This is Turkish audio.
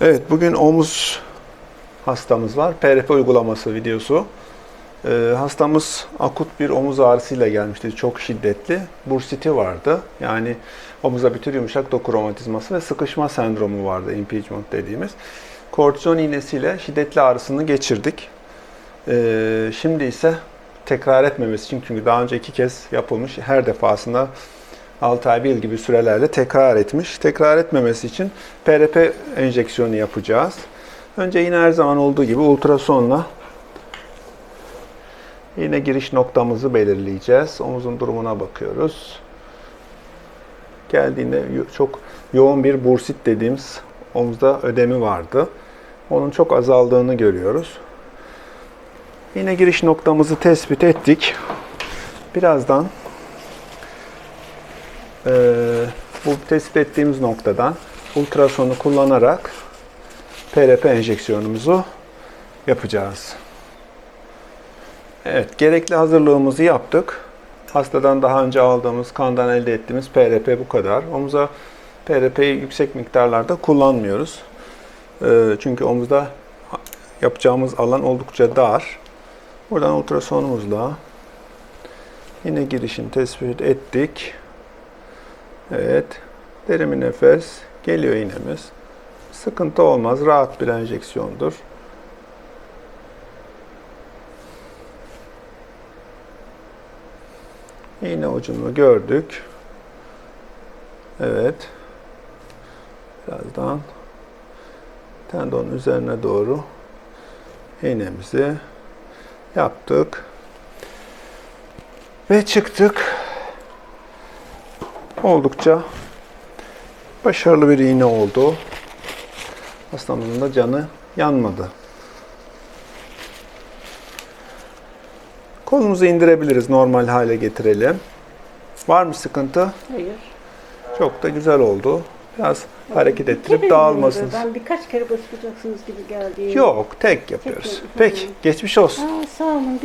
Evet, bugün omuz hastamız var. PRP uygulaması videosu. Ee, hastamız akut bir omuz ağrısıyla gelmişti. Çok şiddetli. Bursiti vardı. Yani omuza bir tür yumuşak doku romatizması ve sıkışma sendromu vardı. Impingement dediğimiz. Kortizon iğnesiyle şiddetli ağrısını geçirdik. Ee, şimdi ise tekrar etmemesi için çünkü daha önce iki kez yapılmış. Her defasında 6 ay 1 yıl gibi sürelerle tekrar etmiş. Tekrar etmemesi için PRP enjeksiyonu yapacağız. Önce yine her zaman olduğu gibi ultrasonla yine giriş noktamızı belirleyeceğiz. Omuzun durumuna bakıyoruz. Geldiğinde çok yoğun bir bursit dediğimiz omuzda ödemi vardı. Onun çok azaldığını görüyoruz. Yine giriş noktamızı tespit ettik. Birazdan bu tespit ettiğimiz noktadan ultrasonu kullanarak PRP enjeksiyonumuzu yapacağız. Evet, gerekli hazırlığımızı yaptık. Hastadan daha önce aldığımız, kandan elde ettiğimiz PRP bu kadar. Omuza PRP'yi yüksek miktarlarda kullanmıyoruz. Eee, Çünkü omuzda yapacağımız alan oldukça dar. Buradan ultrasonumuzla yine girişini tespit ettik. Evet. Derin bir nefes. Geliyor iğnemiz. Sıkıntı olmaz. Rahat bir enjeksiyondur. İğne ucunu gördük. Evet. Birazdan tendonun üzerine doğru iğnemizi yaptık. Ve çıktık. Oldukça başarılı bir iğne oldu. Hastamızın da canı yanmadı. Kolumuzu indirebiliriz, normal hale getirelim. Var mı sıkıntı? Hayır. Çok da güzel oldu. Biraz hareket ettirip dağılmasın. Ben birkaç kere basacaksınız gibi geldi. Yok, tek yapıyoruz. Tek- Peki, geçmiş olsun. Aa, sağ olun.